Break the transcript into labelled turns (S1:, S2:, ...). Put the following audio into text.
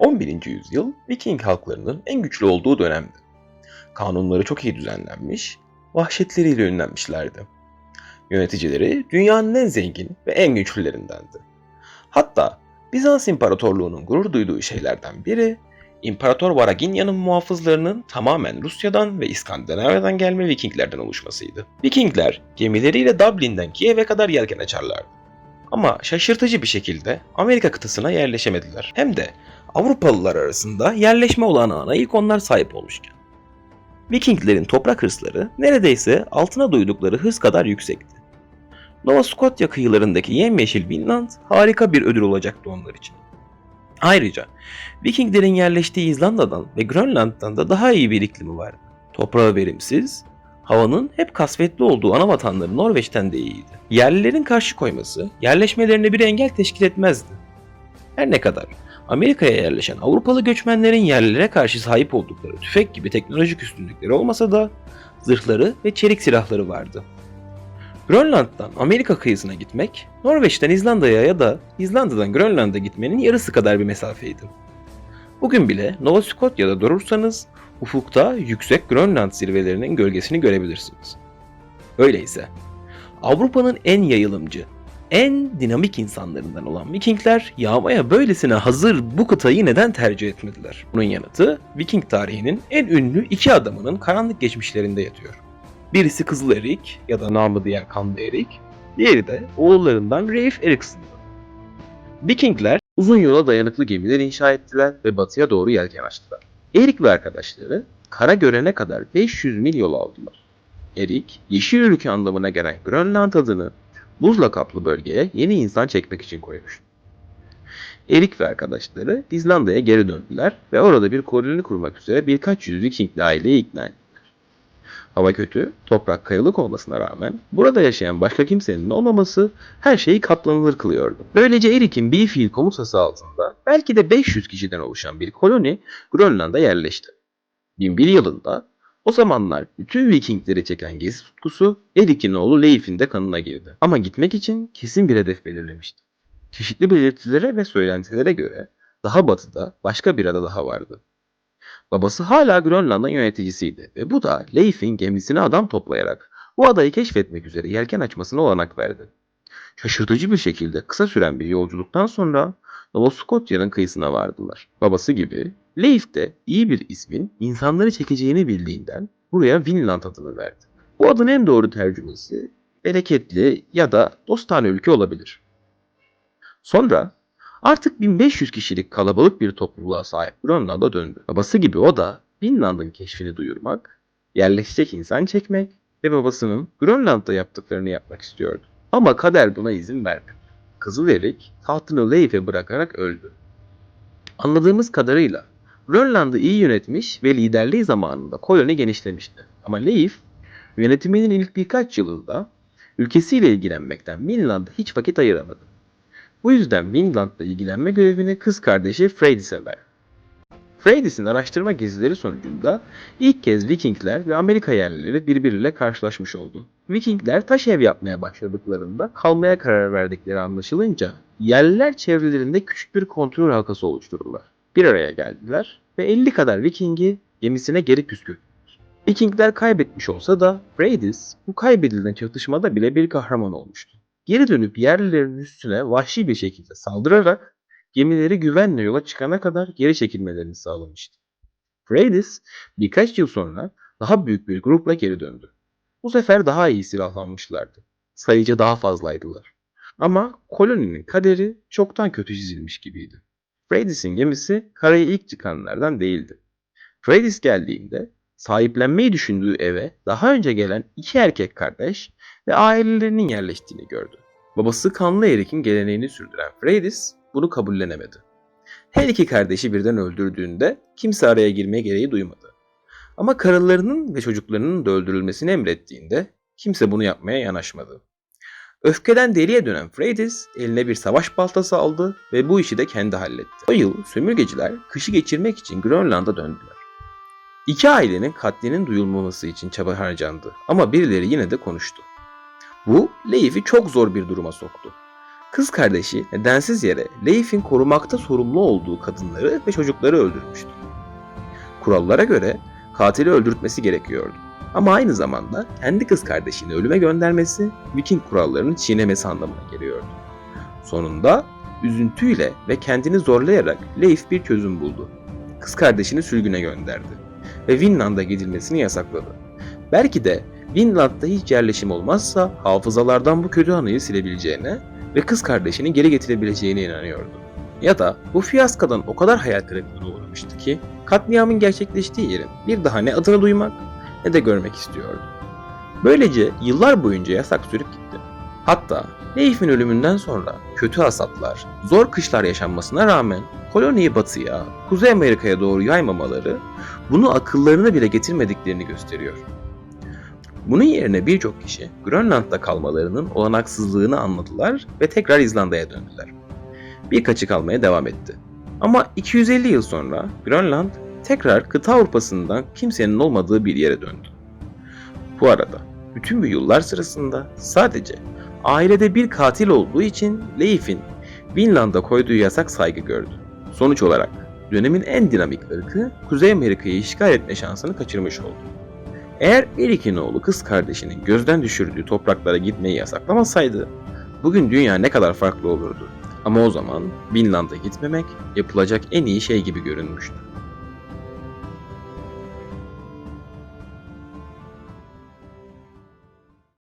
S1: 11. yüzyıl Viking halklarının en güçlü olduğu dönemdi. Kanunları çok iyi düzenlenmiş, vahşetleriyle ünlenmişlerdi. Yöneticileri dünyanın en zengin ve en güçlülerindendi. Hatta Bizans İmparatorluğu'nun gurur duyduğu şeylerden biri, İmparator Varaginya'nın muhafızlarının tamamen Rusya'dan ve İskandinavya'dan gelme Vikinglerden oluşmasıydı. Vikingler gemileriyle Dublin'den Kiev'e kadar yelken açarlardı. Ama şaşırtıcı bir şekilde Amerika kıtasına yerleşemediler. Hem de Avrupalılar arasında yerleşme olanağına ilk onlar sahip olmuşken. Vikinglerin toprak hırsları neredeyse altına duydukları hırs kadar yüksekti. Nova Scotia kıyılarındaki yemyeşil Vinland harika bir ödül olacaktı onlar için. Ayrıca Vikinglerin yerleştiği İzlanda'dan ve Grönland'dan da daha iyi bir iklimi vardı. Toprağı verimsiz, havanın hep kasvetli olduğu ana vatanları Norveç'ten de iyiydi. Yerlilerin karşı koyması yerleşmelerine bir engel teşkil etmezdi. Her ne kadar Amerika'ya yerleşen Avrupalı göçmenlerin yerlilere karşı sahip oldukları tüfek gibi teknolojik üstünlükleri olmasa da zırhları ve çelik silahları vardı. Grönland'dan Amerika kıyısına gitmek, Norveç'ten İzlanda'ya ya da İzlanda'dan Grönland'a gitmenin yarısı kadar bir mesafeydi. Bugün bile Nova Scotia'da durursanız ufukta yüksek Grönland zirvelerinin gölgesini görebilirsiniz. Öyleyse Avrupa'nın en yayılımcı, en dinamik insanlarından olan Vikingler yağmaya böylesine hazır bu kıtayı neden tercih etmediler? Bunun yanıtı Viking tarihinin en ünlü iki adamının karanlık geçmişlerinde yatıyor. Birisi Kızıl Erik ya da namı diğer Kanlı Erik, diğeri de oğullarından Reif Erikson. Vikingler uzun yola dayanıklı gemiler inşa ettiler ve batıya doğru yelken açtılar. Erik ve arkadaşları kara görene kadar 500 mil yol aldılar. Erik, yeşil ülke anlamına gelen Grönland adını buzla kaplı bölgeye yeni insan çekmek için koymuş. Erik ve arkadaşları İzlanda'ya geri döndüler ve orada bir koloni kurmak üzere birkaç yüz Vikingli aileyi ikna ettiler. Hava kötü, toprak kayalık olmasına rağmen burada yaşayan başka kimsenin olmaması her şeyi katlanılır kılıyordu. Böylece Erik'in Beefield komutası altında belki de 500 kişiden oluşan bir koloni Grönland'a yerleşti. 1001 yılında o zamanlar bütün Vikingleri çeken gezi tutkusu Erik'in oğlu Leif'in de kanına girdi. Ama gitmek için kesin bir hedef belirlemişti. Çeşitli belirtilere ve söylentilere göre daha batıda başka bir ada daha vardı. Babası hala Grönland'ın yöneticisiydi ve bu da Leif'in gemisine adam toplayarak bu adayı keşfetmek üzere yelken açmasına olanak verdi. Şaşırtıcı bir şekilde kısa süren bir yolculuktan sonra Nova Scotia'nın kıyısına vardılar. Babası gibi Leif de iyi bir ismin insanları çekeceğini bildiğinden buraya Vinland adını verdi. Bu adın en doğru tercümesi bereketli ya da dostane ülke olabilir. Sonra artık 1500 kişilik kalabalık bir topluluğa sahip Grönland'a döndü. Babası gibi o da Vinland'ın keşfini duyurmak, yerleşecek insan çekmek ve babasının Grönland'da yaptıklarını yapmak istiyordu. Ama kader buna izin vermedi. Kızıl Erik tahtını Leif'e bırakarak öldü. Anladığımız kadarıyla Grönland'ı iyi yönetmiş ve liderliği zamanında koloni genişlemişti. Ama Leif yönetiminin ilk birkaç yılında ülkesiyle ilgilenmekten Vinland'a hiç vakit ayıramadı. Bu yüzden Vinland'la ilgilenme görevini kız kardeşi Freydis'e verdi. Freydis'in araştırma gezileri sonucunda ilk kez Vikingler ve Amerika yerlileri birbiriyle karşılaşmış oldu. Vikingler taş ev yapmaya başladıklarında kalmaya karar verdikleri anlaşılınca yerliler çevrelerinde küçük bir kontrol halkası oluşturdular. Bir araya geldiler ve 50 kadar Viking'i gemisine geri püskürttüler. Vikingler kaybetmiş olsa da Freydis bu kaybedilen çatışmada bile bir kahraman olmuştu. Geri dönüp yerlilerin üstüne vahşi bir şekilde saldırarak gemileri güvenle yola çıkana kadar geri çekilmelerini sağlamıştı. Freydis birkaç yıl sonra daha büyük bir grupla geri döndü. Bu sefer daha iyi silahlanmışlardı. Sayıca daha fazlaydılar. Ama koloninin kaderi çoktan kötü çizilmiş gibiydi. Freydis'in gemisi karaya ilk çıkanlardan değildi. Freydis geldiğinde sahiplenmeyi düşündüğü eve daha önce gelen iki erkek kardeş ve ailelerinin yerleştiğini gördü. Babası Kanlı Erik'in geleneğini sürdüren Freydis bunu kabullenemedi. Her iki kardeşi birden öldürdüğünde kimse araya girmeye gereği duymadı. Ama karılarının ve çocuklarının da öldürülmesini emrettiğinde kimse bunu yapmaya yanaşmadı. Öfkeden deliye dönen Freydis eline bir savaş baltası aldı ve bu işi de kendi halletti. O yıl sömürgeciler kışı geçirmek için Grönland'a döndüler. İki ailenin katlinin duyulmaması için çaba harcandı ama birileri yine de konuştu. Bu Leif'i çok zor bir duruma soktu. Kız kardeşi nedensiz yere Leif'in korumakta sorumlu olduğu kadınları ve çocukları öldürmüştü. Kurallara göre katili öldürtmesi gerekiyordu. Ama aynı zamanda kendi kız kardeşini ölüme göndermesi Viking kurallarını çiğnemesi anlamına geliyordu. Sonunda üzüntüyle ve kendini zorlayarak Leif bir çözüm buldu. Kız kardeşini sürgüne gönderdi ve Vinland'a gidilmesini yasakladı. Belki de Vinland'da hiç yerleşim olmazsa hafızalardan bu kötü anıyı silebileceğine ve kız kardeşini geri getirebileceğine inanıyordu. Ya da bu fiyaskadan o kadar hayal kırıklığına uğramıştı ki katliamın gerçekleştiği yerin bir daha ne adını duymak ne de görmek istiyordu. Böylece yıllar boyunca yasak sürüp gitti. Hatta Leif'in ölümünden sonra kötü hasatlar, zor kışlar yaşanmasına rağmen koloniyi batıya, Kuzey Amerika'ya doğru yaymamaları bunu akıllarına bile getirmediklerini gösteriyor. Bunun yerine birçok kişi Grönland'da kalmalarının olanaksızlığını anladılar ve tekrar İzlanda'ya döndüler. Birkaçı kalmaya devam etti. Ama 250 yıl sonra Grönland tekrar kıta Avrupa'sından kimsenin olmadığı bir yere döndü. Bu arada bütün bu yıllar sırasında sadece ailede bir katil olduğu için Leif'in Vinland'a koyduğu yasak saygı gördü. Sonuç olarak dönemin en dinamik ırkı Kuzey Amerika'yı işgal etme şansını kaçırmış oldu. Eğer Erik'in oğlu kız kardeşinin gözden düşürdüğü topraklara gitmeyi yasaklamasaydı, bugün dünya ne kadar farklı olurdu. Ama o zaman Vinland'a gitmemek yapılacak en iyi şey gibi görünmüştü.